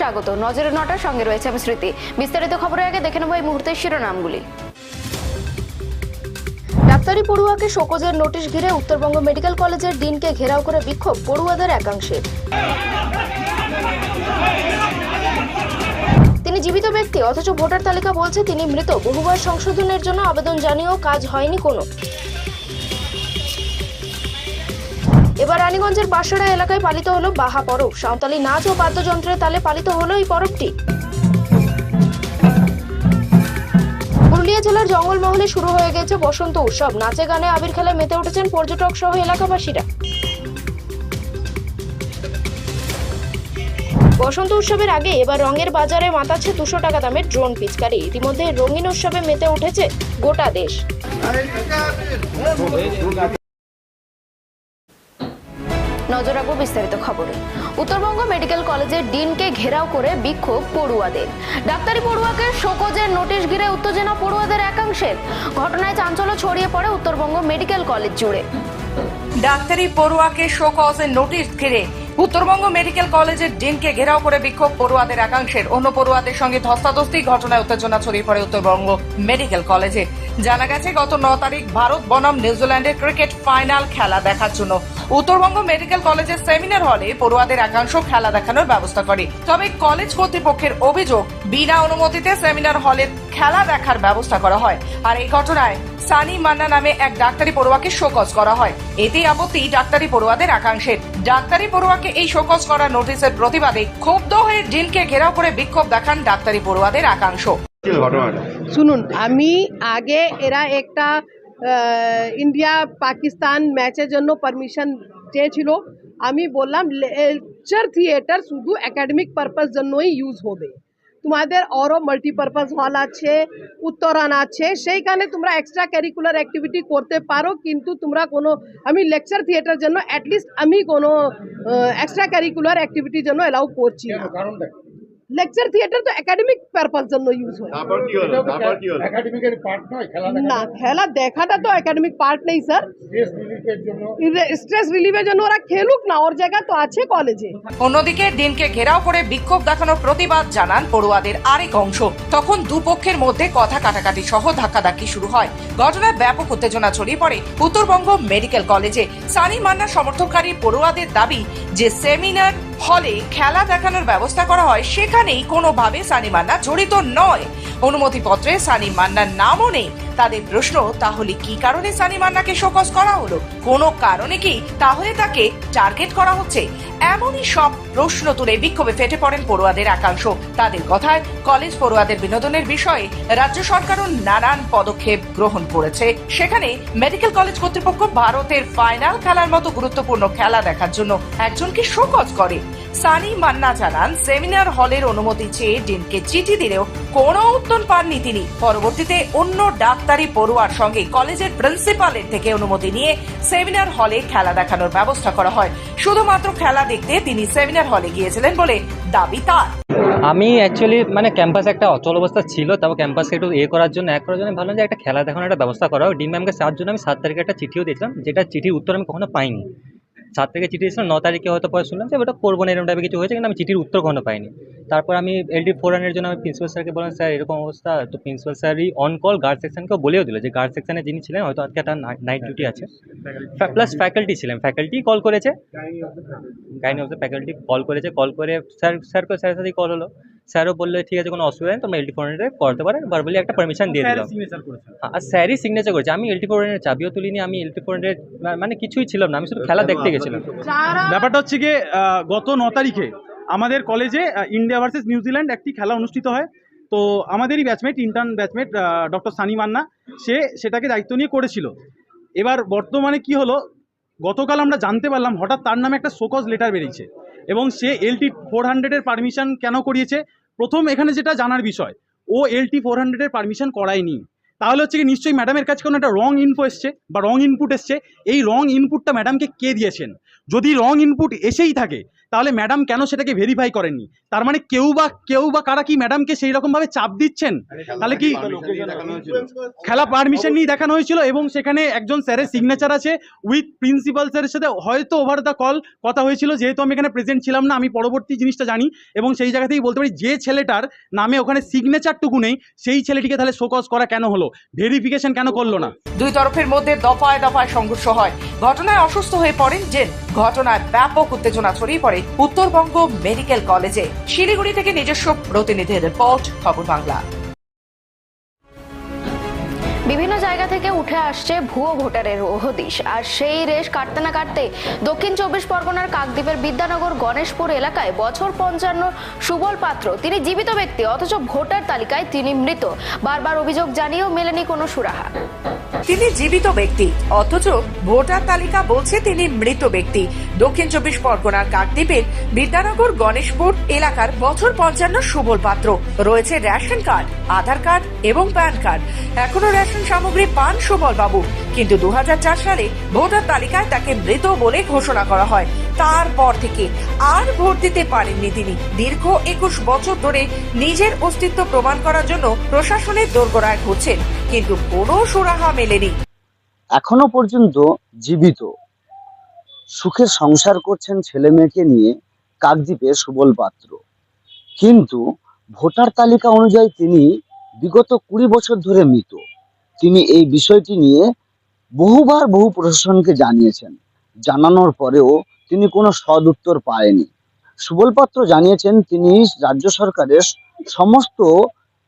স্বাগত। নজরে নটার সঙ্গে রয়েছে আমি স্মৃতি। বিস্তারিত খবরের আগে দেখে নেব এই মুহূর্তের শিরোনামগুলি। ডাক্তারি পড়ুয়াকে শোকজের নোটিশ ঘিরে উত্তরবঙ্গ মেডিকেল কলেজের ডিনকে ঘেরাও করে বিক্ষোভ পড়ুয়াদের একাংশের। তিনি জীবিত ব্যক্তি, অথচ ভোটার তালিকা বলছে তিনি মৃত। বহুবার সংশোধনের জন্য আবেদন জানিয়েও কাজ হয়নি কোনো। এবার রানীগঞ্জের বাসড়া এলাকায় পালিত হলো বাহা পরব। সাঁওতালি নাচ ও বাদ্যযন্ত্রের তালে পালিত হলো এই পরবটি। পুরুলিয়া জেলার জঙ্গলমহলে শুরু হয়ে গেছে বসন্ত উৎসব। নাচে গানে আবির খেলায় মেতে উঠেছেন পর্যটক সহ এলাকাবাসীরা। বসন্ত উৎসবের আগে এবার রঙের বাজারে মাতাচ্ছে দুশো টাকা দামের ড্রোন পিচকারি। ইতিমধ্যে রঙিন উৎসবে মেতে উঠেছে গোটা দেশ। নজর রাখব বিস্তারিত খবরে। উত্তরবঙ্গ মেডিকেল কলেজের ডিনকে ঘেরাও করে বিক্ষোভ পড়ুয়াদের। ডাক্তারি পড়ুয়াকে শোকজের নোটিশ ঘিরে উত্তেজনা পড়ুয়াদের একাংশের। ঘটনায় চাঞ্চল্য ছড়িয়ে পড়ে উত্তরবঙ্গ মেডিকেল কলেজ জুড়ে। ডাক্তারি পড়ুয়াকে শো কজের নোটিশ ঘিরে উত্তরবঙ্গ মেডিকেল কলেজের ডিনকে ঘেরাও করে বিক্ষোভ পড়ুয়াদের একাংশের। অন্য পড়ুয়াদের সঙ্গে ধস্তাধস্তি ঘটনায় উত্তেজনা ছড়িয়ে পড়ে উত্তরবঙ্গ মেডিকেল কলেজে। জানা গেছে, গত ন তারিখ ভারত বনাম নিউজিল্যান্ডের ক্রিকেট ফাইনাল খেলা দেখার জন্য উত্তরবঙ্গ মেডিকেল কলেজের সেমিনার হলে পড়ুয়াদের একাংশ খেলা দেখানোর ব্যবস্থা করে। তবে কলেজ কর্তৃপক্ষের অভিযোগ বিনা অনুমতিতে সেমিনার হলে খেলা দেখার ব্যবস্থা করা হয়। আর এই ঘটনায় সানি মান্না নামে এক ডাক্তারি পড়ুয়াকে শোকজ করা হয়। এতেই আপত্তি ডাক্তারি পড়ুয়াদের একাংশের। ডাক্তারি পড়ুয়াকে এই শোকজ করা নোটিশের প্রতিবাদে ক্ষুব্ধ হয়ে ডিনকে ঘেরাও করে বিক্ষোভ দেখান ডাক্তারি পড়ুয়াদের একাংশ। শুনুন আমি আগে এরা একটা ইন্ডিয়া পাকিস্তান ম্যাচের জন্য পারমিশন চেয়েছিল। আমি বললাম লেকচার থিয়েটার শুধু একাডেমিক পারপাস জন্যই ইউজ হবে। তোমাদের আরও মাল্টিপারপাস হল আছে, উত্তরায়ণ আছে, সেইখানে তোমরা এক্সট্রা ক্যারিকুলার অ্যাক্টিভিটি করতে পারো, কিন্তু তোমরা কোনো, আমি লেকচার থিয়েটার জন্য অ্যাটলিস্ট আমি কোনো এক্সট্রা ক্যারিকুলার অ্যাক্টিভিটির জন্য অ্যালাউ করছি না। লেকচার থিয়েটার তো একাডেমিক পারপাস জন্য ইউজ হয়। তারপর কি হলো? তারপর কি হলো? একাডেমিকের পার্ট নয় খেলা দেখা না খেলা দেখাটা তো একাডেমিক পার্ট নেই স্যার স্ট্রেস রিলিফের জন্য। স্ট্রেস রিলিফের জন্য ওরা খেলুক না ওর জায়গা তো আছে কলেজে অন্যদিকে দিনকে ঘেরাও করে বিক্ষোভ দেখানোর প্রতিবাদ জানান পড়ুয়াদের আরেক অংশ। তখন দুপক্ষের মধ্যে কথা কাটাকাটি সহ ধাক্কাধাক্কি শুরু হয়। ঘটনায় ব্যাপক উত্তেজনা ছড়িয়ে পড়ে উত্তরবঙ্গ মেডিকেল কলেজে। সানি মান্না সমর্থনকারী পড়ুয়াদের দাবি যে সেমিনার হলে খেলা দেখানোর ব্যবস্থা করা হয়, সেখানেই কোনোভাবে সানি মান্না জড়িত নয়। অনুমতিপত্রে সানি মান্নার নামও নেই। তাদের প্রশ্ন, তাহলে কি কারণে সানি মান্নাকে শোকজ করা হলো? কোনো কারণে কি তাহলে তাকে টার্গেট করা হচ্ছে? এমনই সব প্রশ্ন তুলে বিক্ষোভে ফেটে পড়েন পড়ুয়াদের একাংশ। তাদের কথায়, কলেজ পড়ুয়াদের বিনোদনের বিষয়ে রাজ্য সরকারও নানান পদক্ষেপ গ্রহণ করেছে। সেখানে মেডিকেল কলেজ কর্তৃপক্ষ ভারতের ফাইনাল খেলার মতো গুরুত্বপূর্ণ খেলা দেখার জন্য একজনকে শোকজ করে। সানি মান্না জানান, সেমিনার হলের অনুমতি চেয়ে ডিনকে চিঠি দিলেও কোনো উত্তর পাননি তিনি। পরবর্তীতে অন্য ডাক্তারি পড়ুয়ার সঙ্গে কলেজের প্রিন্সিপালের থেকে অনুমতি নিয়ে সেমিনার হলে খেলা দেখানোর ব্যবস্থা করা হয়। শুধুমাত্র খেলা দেখতে তিনি সেমিনার হলে গিয়েছিলেন বলে দাবি তার। আমি অ্যাকচুয়ালি মানে ক্যাম্পাসে একটা অচল অবস্থা ছিল তারপর ক্যাম্পাসকে একটু এ করার জন্য, এক করার জন্য ভালো যে একটা খেলা দেখানোর একটা ব্যবস্থা করা ডিন ম্যামকে সাত জন্য আমি সাত তারিখে একটা চিঠিও দিয়েছিলাম, যেটা চিঠির উত্তর আমি কখনো পাইনি। সাত থেকে চিঠি দিয়েছিলাম ন তারিখে হয়তো পরে শুনলাম যে ওটা করব না, এরকম টাইপের কিছু হয়েছে কিন্তু আমি চিঠির উত্তর কখনো পাইনি। তারপর আমি এলডি ফোর রানের জন্য আমি প্রিন্সিপাল স্যারকে বললাম, স্যার, এরকম অবস্থা। তো প্রিন্সিপাল স্যারই অন কল গার্ড সেকশনকেও বলেও দিল যে গার্ড সেকশনে যিনি ছিলেন, হয়তো আজকে একটা নাইট ডিউটি আছে। প্লাস ফ্যাকাল্টি ছিলেন ফ্যাকাল্টি কল করেছে। Gynae of the faculty call করেছে। কল করে স্যার স্যারকে স্যারের সাথেই কল হলো। স্যারও বলল ঠিক আছে কোনো অসুবিধা নেই তোমরা এলটি ফোর করতে পারেন ভার্বালি একটা পারমিশন দিয়ে দিলাম। হ্যাঁ, আর স্যারই সিগনেচার করেছে। আমি এলটি ফোর চাবিও তুলিনি আমি এলটি ফোর মানে কিছুই ছিলাম না আমি শুধু খেলা দেখতে গেছিলাম। ব্যাপারটা হচ্ছে গিয়ে গত ন তারিখে আমাদের কলেজে ইন্ডিয়া ভার্সেস নিউজিল্যান্ড একটি খেলা অনুষ্ঠিত হয়। তো আমাদেরই batchmate intern batchmate doctor Sunny Manna সে সেটাকে দায়িত্ব নিয়ে করেছিল। এবার বর্তমানে কি হলো গতকাল আমরা জানতে পারলাম হঠাৎ তার নামে একটা শোকজ লেটার বেরিয়েছে। এবং সে এলটি ফোর হান্ড্রেডের পারমিশন কেন করিয়েছে? প্রথম এখানে যেটা জানার বিষয়, ও এলটি ফোর হান্ড্রেডের পারমিশন করায়নি। তাহলে হচ্ছে কি, নিশ্চয়ই ম্যাডামের কাছে কোনো একটা রং ইনফো এসছে বা রং ইনপুট এসছে। এই রং ইনপুটটা ম্যাডামকে কে দিয়েছেন? যদি রং ইনপুট এসেই থাকে তাহলে ম্যাডাম কেন সেটাকে ভেরিফাই করেননি? তার মানে কেউ বা কেউ বা কারা কি ম্যাডামকে সেই রকমভাবে চাপ দিচ্ছেন? তাহলে কি খেলা পারমিশন নিয়ে দেখানো হয়েছিল এবং সেখানে একজন স্যারের সিগনেচার আছে উইথ প্রিন্সিপাল স্যারের সাথে হয়তো ওভার দ্য কল কথা হয়েছিল। যেহেতু আমি এখানে প্রেজেন্ট ছিলাম না আমি পরবর্তী জিনিসটা জানি এবং সেই জায়গা থেকেই বলতে পারি যে ছেলেটার নামে ওখানে সিগনেচারটুকু নেই সেই ছেলেটিকে তাহলে শোকজ করা কেন হলো? ভেরিফিকেশন কেন করল না? দুই তরফের মধ্যে দফায় দফায় সংঘর্ষ হয়। ঘটনায় অসুস্থ হয়ে পড়েন জেন। ঘটনায় ব্যাপক উত্তেজনা ছড়িয়ে পড়ে উত্তরবঙ্গ মেডিকেল কলেজে। শিলিগুড়ি থেকে নিজস্ব প্রতিনিধির রিপোর্ট, খবর বাংলা। বিভিন্ন জায়গা থেকে উঠে আসছে ভুয়ো ভোটারের হদিশ আর সেই রেশ কাটতে না কাটতে দক্ষিণ চব্বিশ পরগনার কাকদ্বীপের বিদ্যানগর, গণেশপুর এলাকায় বছর পঞ্চান্ন সুবল পাত্র। তিনি জীবিত ব্যক্তি, অথচ ভোটার তালিকায় তিনি মৃত। বারবার অভিযোগ জানিয়েও মেলেনি কোনো সুরাহা। তিনি জীবিত ব্যক্তি, অথচ ভোটার তালিকা বলছে তিনি মৃত ব্যক্তি। দক্ষিণ চব্বিশ পরগনার কাকদ্বীপের বিদ্যানগর, গণেশপুর এলাকার বছর পঞ্চান্ন সুবল পাত্র। রয়েছে রেশন কার্ড, আধার কার্ড এবং প্যান কার্ড। এখনও রেশন সামগ্রী পান সুবল বাবু। কিন্তু দু হাজার চার সালে ভোটার তালিকায় তাকে মৃত বলে ঘোষণা করা হয়। তারপর থেকে আর ভোট দিতে পারেননি তিনি। দীর্ঘ একুশ বছর ধরে নিজের অস্তিত্ব প্রমাণ করার জন্য প্রশাসনের দোরগোড়ায় ঘুরছেন। কিন্তু কোনো সুরাহা মেলেনি। এখনও পর্যন্ত জীবিত। সুখে সংসার করছেন ছেলে মেয়েকে নিয়ে কাকদ্বীপে সুবল পাত্র। কিন্তু ভোটার তালিকা অনুযায়ী তিনি বিগত কুড়ি বছর ধরে মৃত। তিনি এই বিষয়টি নিয়ে বহুবার বহু প্রশাসনকে জানিয়েছেন। জানানোর পরেও তিনি কোনো সদ উত্তর পায়নি। সুবল পাত্র জানিয়েছেন, তিনি রাজ্য সরকারের সমস্ত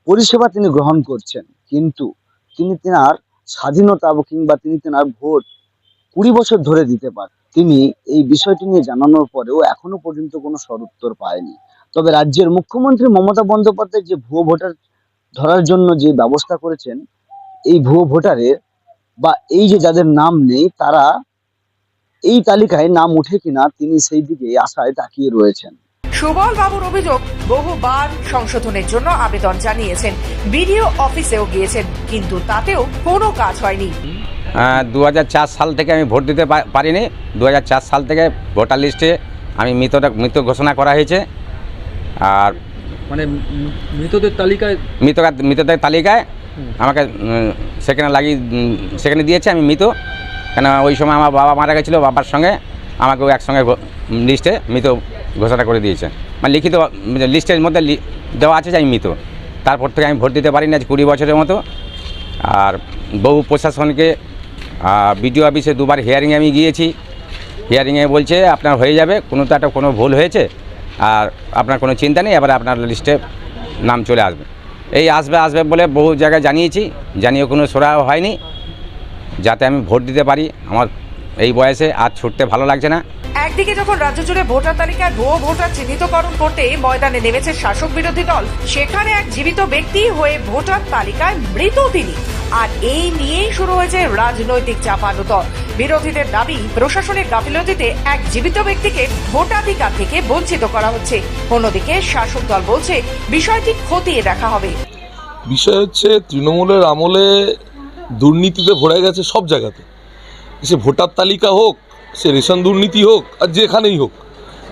পরিষেবা তিনি গ্রহণ করছেন। কিন্তু তিনি তেনার স্বাধীনতা কিংবা তিনি তেনার ভোট কুড়ি বছর ধরে দিতে পারেন তিনি এই বিষয়টি নিয়ে জানানোর পরেও এখনও পর্যন্ত কোনো সদুত্তর পায়নি। তবে রাজ্যের মুখ্যমন্ত্রী মমতা বন্দ্যোপাধ্যায় যে ভুয়ো ভোটার ধরার জন্য যে ব্যবস্থা করেছেন এই ভুয়ো ভোটারের বা এই যে যাদের নাম নেই তারা এই তালিকায় নাম উঠে কিনা তিনি সেই দিকে আশায় তাকিয়ে রয়েছেন। সুবল বাবুর অভিযোগ বহুবার সংশোধনের জন্য আবেদন জানিয়েছেন। বিডিও অফিসেও গিয়েছেন কিন্তু তাতেও কোনো কাজ হয়নি। দু হাজার চার সাল থেকে আমি ভোট দিতে পারিনি। দু হাজার চার সাল থেকে ভোটার লিস্টে আমি মৃত মৃত ঘোষণা করা হয়েছে। আর মানে মৃতদের তালিকায় মৃত মৃতদের তালিকায় আমাকে সেখানে লাগিয়ে সেখানে দিয়েছে, আমি মৃত। কেন ওই সময় আমার বাবা মারা গেছিল, বাবার সঙ্গে। আমাকেও একসঙ্গে লিস্টে মৃত ঘোষণা করে দিয়েছে। মানে লিখিত লিস্টের মধ্যে দেওয়া আছে যে আমি মৃত। তারপর থেকে আমি ভোট দিতে পারিনি আজ কুড়ি বছরের মতো। আর বহু প্রশাসনকে বিডিও অফিসে দুবার হিয়ারিংয়ে আমি গিয়েছি। হিয়ারিংয়ে বলছে, আপনার হয়ে যাবে। কোনো তো একটা, কোনো ভুল হয়েছে। আর আপনার কোনো চিন্তা নেই। এবার আপনার লিস্টে নাম চলে আসবে। এই আসবে আসবে বলে বহু জায়গায় জানিয়েছি, জানিয়ে কোনো সোরা হয়নি। যাতে আমি ভোট দিতে পারি, আমার এই বয়সে আর ছুটতে ভালো লাগছে না। একদিকে যখন রাজ্য জুড়ে ভোটার তালিকায় ভুয়ো ভোটার চিহ্নিতকরণ করতে ময়দানে নেমেছে শাসক বিরোধী দল, সেখানে এক জীবিত ব্যক্তি হয়ে ভোটার তালিকায় মৃত তিনি। আর এই নিয়েই শুরু হয়েছে রাজনৈতিক চাপানুতর। বিরোধীদের দাবি, প্রশাসনের গাফিলতিতে এক জীবিত ব্যক্তিকে ভোটাধিকার থেকে বঞ্চিত করা হচ্ছে। অন্যদিকে শাসক দল বলছে, বিষয়টি খতিয়ে দেখা হবে। বিষয় হচ্ছে, তৃণমূলের আমলে দুর্নীতিতে ভরে গেছে সব জায়গাতে। সে ভোটার তালিকা হোক, সে রেশন দুর্নীতি হোক, আর যেখানেই হোক,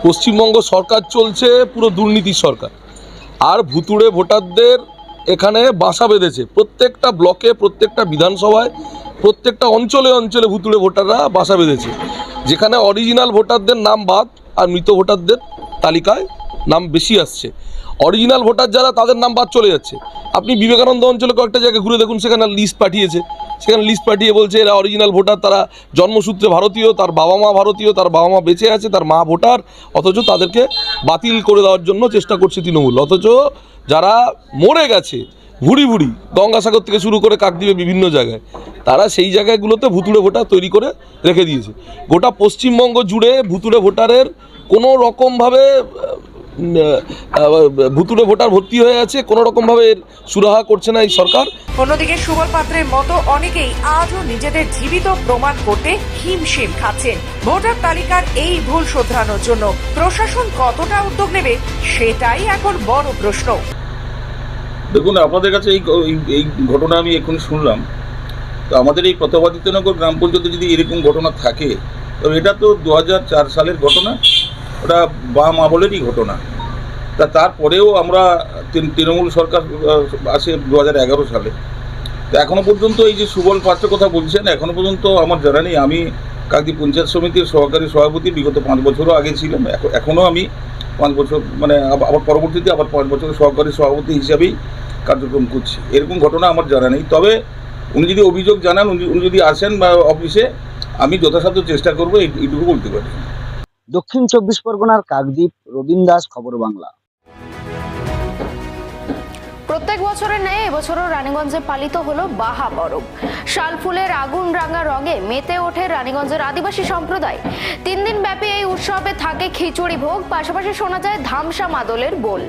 পশ্চিমবঙ্গ সরকার চলছে পুরো দুর্নীতির সরকার। আর ভুতুড়ে ভোটারদের এখানে বাসা বেঁধেছে। প্রত্যেকটা ব্লকে, প্রত্যেকটা বিধানসভায়, প্রত্যেকটা অঞ্চলে অঞ্চলে ভুতুড়ে ভোটাররা বাসা বেঁধেছে। যেখানে অরিজিনাল ভোটারদের নাম বাদ আর মৃত ভোটারদের তালিকায় নাম বেশি আসছে। অরিজিনাল ভোটার যারা, তাদের নাম বাদ চলে যাচ্ছে। আপনি বিবেকানন্দ অঞ্চলে কয়েকটা জায়গায় ঘুরে দেখুন, সেখানে লিস্ট পাঠিয়েছে। সেখানে লিস্ট পাঠিয়ে বলছে, এরা অরিজিনাল ভোটার তারা জন্মসূত্রে ভারতীয়, তার বাবা মা ভারতীয়, তার বাবা মা বেঁচে আছে, তার মা ভোটার অথচ তাদেরকে বাতিল করে দেওয়ার জন্য চেষ্টা করছে তৃণমূল। অথচ যারা মরে গেছে, ভুড়ি ভুড়ি, গঙ্গাসাগর থেকে শুরু করে কাকদ্বীপে বিভিন্ন জায়গায়, তারা সেই জায়গাগুলোতে ভুতুড়ে ভোটার তৈরি করে রেখে দিয়েছে। গোটা পশ্চিমবঙ্গ জুড়ে ভুতুড়ে ভোটারের কোনো রকমভাবে ভুতুড়ে ভোটার ভর্তি হয়ে আছে কোনো রকমভাবে এর সুরাহা করছে না এই সরকার। অন্যদিকে সুবল পাত্রের মতো অনেকেই আজও নিজেদের জীবিত প্রমাণ করতে হিমশিম খাচ্ছেন। ভোটার তালিকার এই ভুল শোধরানোর জন্য প্রশাসন কতটা উদ্যোগ নেবে সেটাই এখন বড় প্রশ্ন। দেখুন আপনাদের কাছে এই এই- এই ঘটনা আমি এখন শুনলাম। তো আমাদের এই প্রতাপাদিত্যনগর গ্রাম পঞ্চায়েতে যদি এরকম ঘটনা থাকে তো এটা তো দু হাজার চার সালের ঘটনা। ওটা বাম আমলেরই ঘটনা। তা তারপরেও আমরা তৃণ- তৃণমূল সরকার আসে দু হাজার এগারো সালে। তো এখনও পর্যন্ত এই যে সুবল পাত্র কথা বলছেন, এখনও পর্যন্ত আমার জানা নেই। আমি কাকদ্বীপ পঞ্চায়েত সমিতির সহকারী সভাপতি, বিগত পাঁচ বছরও আগে ছিলাম। এখনও আমি পাঁচ বছর মানে আব- আবার পরবর্তীতে আবার পাঁচ বছর সহকারী সভাপতি হিসাবেই কার্যক্রম করছি। এরকম ঘটনা আমার জানা নেই। তবে উনি যদি অভিযোগ জানান, উনি যদি আসেন বা অফিসে, আমি যথাসাধ্য চেষ্টা করব এইটুকু বলতে পারি। দক্ষিণ চব্বিশ পরগনার কাকদ্বীপ, রবীন দাস, খবর বাংলা। প্রত্যেক বছরের ন্যায় এবছরও রানীগঞ্জে পালিত হলো বাহা পরব। শাল ফুলের আগুন রাঙা রঙে মেতে ওঠে রানীগঞ্জের আদিবাসী সম্প্রদায়। তিন দিন ব্যাপী এই উৎসবে থাকে খিচুড়ি ভোগ, পাশাপাশি শোনা যায় ধামসা মাদলের বোল।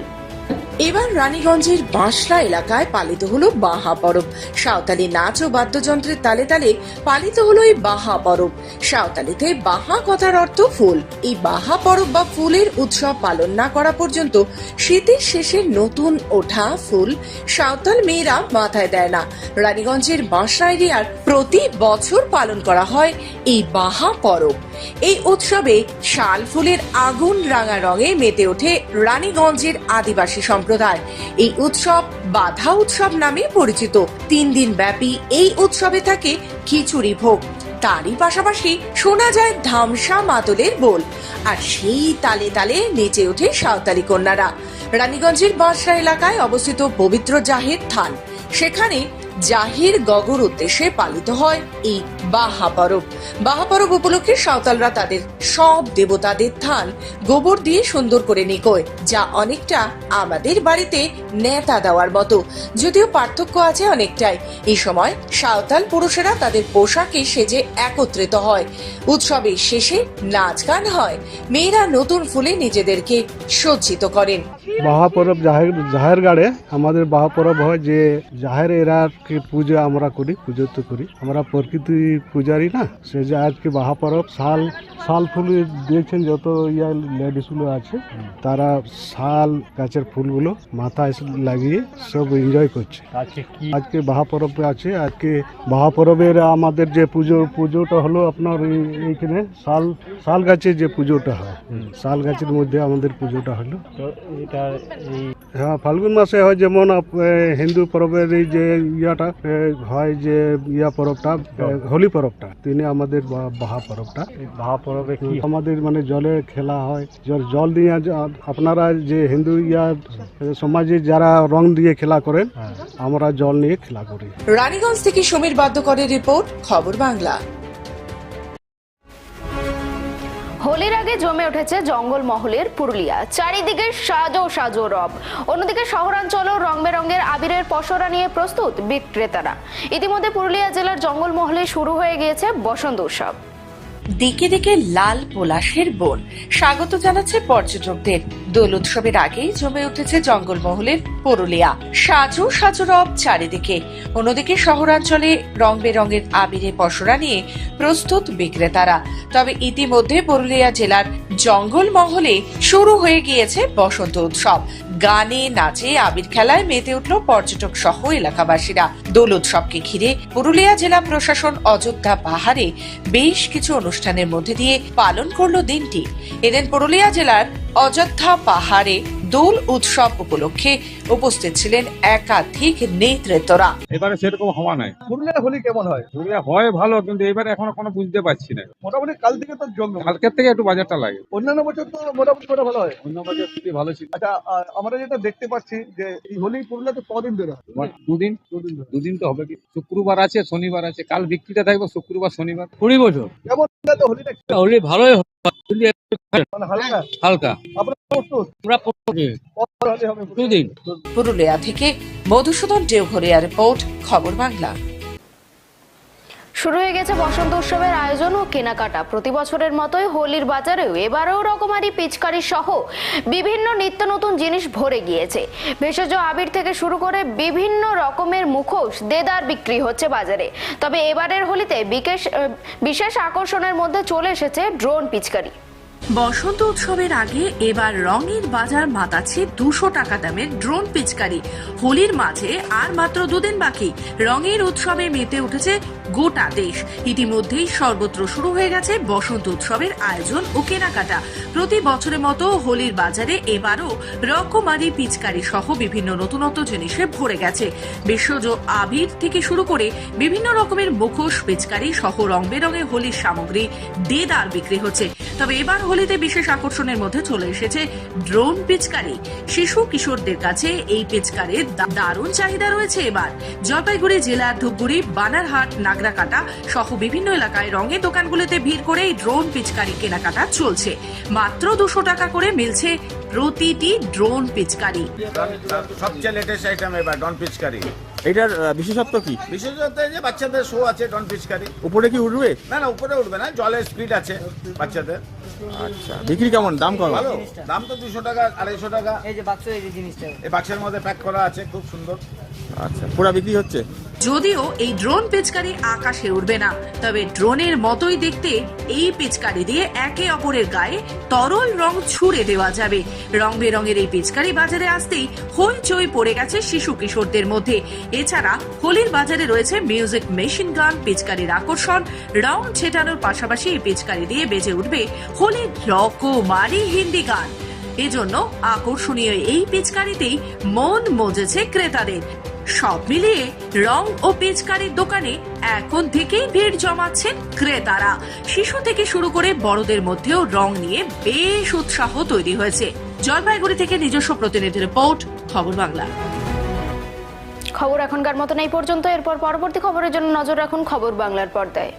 এবার রানীগঞ্জের বাঁশরা এলাকায় পালিত হলো বাহা পরব সাঁওতালি নাচ ও বাদ্যযন্ত্রের তালে তালে পালিত হলো এই বাহা পরব সাঁওতালিতে বাহা কথার অর্থ ফুল। এই বাহা পরব বা ফুলের উৎসব পালন না করা পর্যন্ত শীতের শেষে নতুন ওঠা ফুল সাঁওতাল মেয়েরা মাথায় দেয় না। রানীগঞ্জের বাঁশরা এরিয়ার প্রতি বছর পালন করা হয় এই বাহা পরব এই উৎসবে শাল ফুলের আগুন রাঙা রঙে মেতে ওঠে রানীগঞ্জের আদিবাসী সম্প্রদায়। এই উৎসব বাধা উৎসব নামে পরিচিত। তিন দিন ব্যাপী এই উৎসবে থাকে খিচুড়ি ভোগ। তারই পাশাপাশি শোনা যায় ধামসা মাদলের বোল। আর সেই তালে তালে নেচে ওঠে সাঁওতালি কন্যারা। রানীগঞ্জের বাঁশরা এলাকায় অবস্থিত পবিত্র জাহের থান। সেখানে জাহির গগর উদ্দেশ্যে পালিত হয় এই বাহা পরব। বাহা পরব উপলক্ষে সাঁওতালরা তাদের সব দেবতাদের থান গোবর দিয়ে সুন্দর করে নিকোয়, যা অনেকটা আমাদের বাড়িতে নেতা দেওয়ার মতো। যদিও পার্থক্য আছে অনেকটাই। এই সময় সাঁওতাল পুরুষেরা তাদের পোশাকে সেজে একত্রিত হয়। উৎসবের শেষে নাচ গান হয়। মেয়েরা নতুন ফুলে নিজেদেরকে সজ্জিত করেন। বাহা পরব জাহের জাহের গাড়ে আমাদের বাহা পরব হয় যে জাহের এরাকে পূজা আমরা করি পুজো তো করি। আমরা প্রকৃতি পূজারি না সে যে আজকে বাহা পরব শাল শাল ফুল দিয়েছেন যত ইয়া লেডিসগুলো আছে তারা শাল গাছের ফুলগুলো মাথায় লাগিয়ে সব এনজয় করছে। আজকে বাহা পরব আছে আজকে বাহা পরবের আমাদের যে পুজো পুজোটা হলো আপনার এই- এইখানে শাল শাল গাছের যে পুজোটা হয় শাল গাছের মধ্যে আমাদের পুজোটা হলো। হ্যাঁ ফাল্গুন মাসে হয় যেমন হিন্দু পরবের এই যে ইয়াটা এ, হয় যে ইয়া পরবটা হোলি পরবটা তিনি আমাদের বাহা পরবটা। বাহা পরবে কি? আমাদের মানে জলে খেলা হয়। জল জল দিয়ে আপনারা যে হিন্দু ইয়া সমাজে যারা রং দিয়ে খেলা করেন আমরা জল নিয়ে খেলা করি। রানীগঞ্জ থেকে সমীর বাদ্যকরের রিপোর্ট খবর বাংলা। হোলির আগে জমে উঠেছে জঙ্গল মহলের পুরুলিয়া। চারিদিকে সাজো সাজো রব। অন্যদিকে শহরাঞ্চলও রং বেরঙের আবিরের পসরা নিয়ে প্রস্তুত বিক্রেতারা। ইতিমধ্যে পুরুলিয়া জেলার জঙ্গল মহলে শুরু হয়ে গিয়েছে বসন্ত উৎসব। দিকে দিকে লাল পলাশের বন। স্বাগত জানাচ্ছে পর্যটকদের। দোল উৎসবের আগেই জমে উঠেছে জঙ্গলমহলের পুরুলিয়া। সাজু সাজু রব চারিদিকে। অন্যদিকে শহরাঞ্চলে রং বেরঙের আবিরে পসরা নিয়ে প্রস্তুত বিক্রেতারা। তবে ইতিমধ্যে পুরুলিয়া জেলার জঙ্গলমহলে শুরু হয়ে গিয়েছে বসন্ত উৎসব। গানে, নাচে, আবির খেলায় মেতে উঠল পর্যটক সহ এলাকাবাসীরা। দোল উৎসবকে ঘিরে পুরুলিয়া জেলা প্রশাসন অযোধ্যা পাহাড়ে বেশ কিছু অনুষ্ঠানের মধ্যে দিয়ে পালন করল দিনটি। এদিন পুরুলিয়া জেলার অযোধ্যা পাহাড়ে দোল উৎসব উপলক্ষে উপস্থিত ছিলেন একাধিক নেতৃত্বরা। এবারে সেরকম হওয়া নাই। পুরুলিয়া হোলি কেমন হয়? পুরুলিয়া হয় ভালো কিন্তু এবারে এখনও কোনো বুঝতে পারছি না। মোটামুটি কাল থেকে তো জঙ্গল কালকের থেকে একটু বাজারটা লাগে। অন্যান্য বছর তো মোটামুটি কটা ভালো হয়। অন্য বছর থেকে ভালো ছিল। আচ্ছা আহ, আমরা যেটা দেখতে পাচ্ছি যে এই হোলি পুরুলিয়াতে কদিন ধরে হয়? দুদিন? দুদিন তো হবে কি? শুক্রবার আছে শনিবার আছে। কাল বিক্রিটা থাকবে শুক্রবার শনিবার। কুড়ি বছর। কেমন হোলিটা? হোলি ভালোই মানে হালকা? হালকা। পুরুলিয়া। থেকে মধুসূদন দেওঘরিয়া রিপোর্ট খবর বাংলা। শুরু হয়ে গেছে বসন্ত উৎসবের আয়োজন ও কেনাকাটা। প্রতি বছরের মতোই হোলির বাজারেও এবারেও রকমারি পিচকারি সহ বিভিন্ন নিত্য নতুন জিনিস ভরে গিয়েছে। ভেষজ আবির থেকে শুরু করে বিভিন্ন রকমের মুখোশ দেদার বিক্রি হচ্ছে বাজারে। তবে এবারের হোলিতে বিশেষ বিশেষ আকর্ষণের মধ্যে চলে এসেছে ড্রোন পিচকারি। বসন্ত উৎসবের আগে এবার রঙের বাজার মাতাচ্ছে দুশো টাকা দামের ড্রোন পিচকারি। হোলির মাঝে আর মাত্র দুদিন বাকি। রঙের উৎসবে মেতে উঠেছে গোটা দেশ। ইতিমধ্যেই সর্বত্র শুরু হয়ে গেছে বসন্ত উৎসবের আয়োজন ও কেনাকাটা। প্রতি বছরের মতো হোলির বাজারে এবারও রকমারি পিচকারি সহ বিভিন্ন নতুনত্ব জিনিসে ভরে গেছে। বিশ্বজ আবির থেকে শুরু করে বিভিন্ন রকমের মুখোশ, পিচকারি সহ রং বেরঙের হোলির সামগ্রী দেদার বিক্রি হচ্ছে। তবে এবার হোলিতে বিশেষ আকর্ষণের মধ্যে চলে এসেছে ড্রোন পিচকারি। শিশু কিশোরদের কাছে এই পিচকারির দারুণ চাহিদা রয়েছে এবার। জলপাইগুড়ি জেলার ধূপগুড়ি, বানারহাট, নাগরাকাটা সহ বিভিন্ন এলাকায় রঙের দোকানগুলিতে ভিড় করে এই ড্রোন পিচকারি কেনাকাটা চলছে। মাত্র দুশো টাকা করে মিলছে প্রতিটি ড্রোন পিচকারি। সবচেয়ে লেটেস্ট আইটেম এবার ডন পিচকারি। এটার বিশেষত্ব কি? বিশেষত্ব এই যে বাচ্চাদের শো আছে ডন ফিশকারি উপরে কি উঠবে? না না উপরে উঠবে না জলের স্পিড আছে বাচ্চাদের। আচ্ছা বিক্রি কেমন? দাম কত? ভালো দাম তো দুশো টাকা আড়াইশো টাকা। এই যে বাক্স এই যে জিনিসটা। এই বাক্সের মধ্যে প্যাক করা আছে খুব সুন্দর। আচ্ছা বিক্রি হচ্ছে? যদিও এই ড্রোন পিচকারি আকাশে উড়বে না, তবে ড্রোনের মতোই দেখতে এই পিচকারি দিয়ে একে অপরের গায়ে তরল রং ছুড়ে দেওয়া যাবে। রং বেরঙের এই পিচকারি বাজারে আসতেই হইচই পড়ে গেছে শিশু কিশোরদের মধ্যে। এছাড়া হোলির বাজারে রয়েছে মিউজিক মেশিন গান, পিচকারির আকর্ষণ রং ছেটানোর পাশাপাশি এই পিচকারি দিয়ে বেজে উঠবে হোলির রকমারি হিন্দি গান। এজন্য আকর্ষণীয় এই পিচকারিতেই মন মজেছে ক্রেতাদের। সব মিলিয়ে রং ও পিচকারির দোকানে এখন থেকেই ভিড় জমাচ্ছেন ক্রেতারা। শিশু থেকে শুরু করে বড়দের মধ্যেও রং নিয়ে বেশ উৎসাহ তৈরি হয়েছে। জলপাইগুড়ি থেকে নিজস্ব প্রতিনিধি রিপোর্ট, খবর বাংলা। খবর এখনকার মতো এই পর্যন্ত। এরপর পরবর্তী খবরের জন্য নজর রাখুন খবর বাংলার পর্দায়।